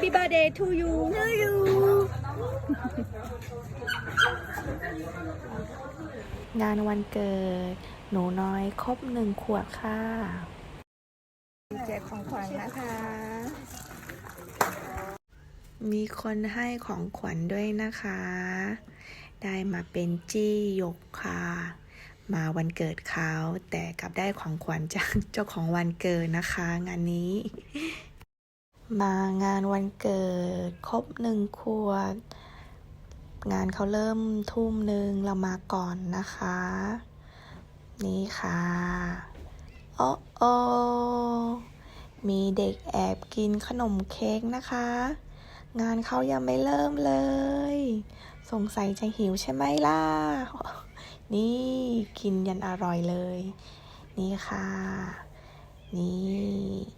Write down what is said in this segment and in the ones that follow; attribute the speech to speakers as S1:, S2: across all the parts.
S1: Happy birthday to you to you
S2: งานวันเกิด หนูน้อยครบหนึ่งขวบค่ะ
S1: แจกของขวัญนะคะ
S2: มีคนให้ของขวัญด้วยนะคะ ได้มาเป็นจี้หยกค่ะ มาวันเกิดเขาแต่กลับได้ของขวัญจากเจ้าของวันเกิดนะคะ งานนี้ มางานวันเกิดครบหนึ่งขวบงานเขาเริ่มทุ่มหนึ่งเรามาก่อนนะคะ นี่ค่ะโอ้โอมีเด็กแอบกินขนมเค้กนะคะ งานเขายังไม่เริ่มเลย สงสัยจะหิวใช่ไหมล่ะ นี่กินยันอร่อยเลย นี่ค่ะ นี่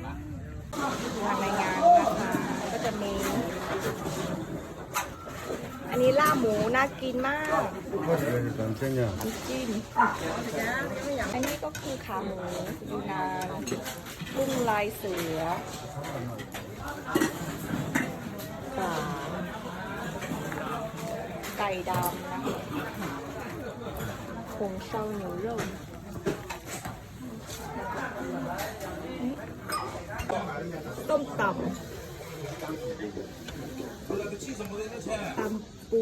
S1: ภายในงานก็จะมี อันนี้ลาบหมูน่ากินมาก
S3: 깜짝이 야.
S1: น้ำจิ้มอันนี้ก็คือขาหมูยูนานกุ้งลายเสือปาไก่ดำนผงเซาหนียวร่ม ต้มตำตำปู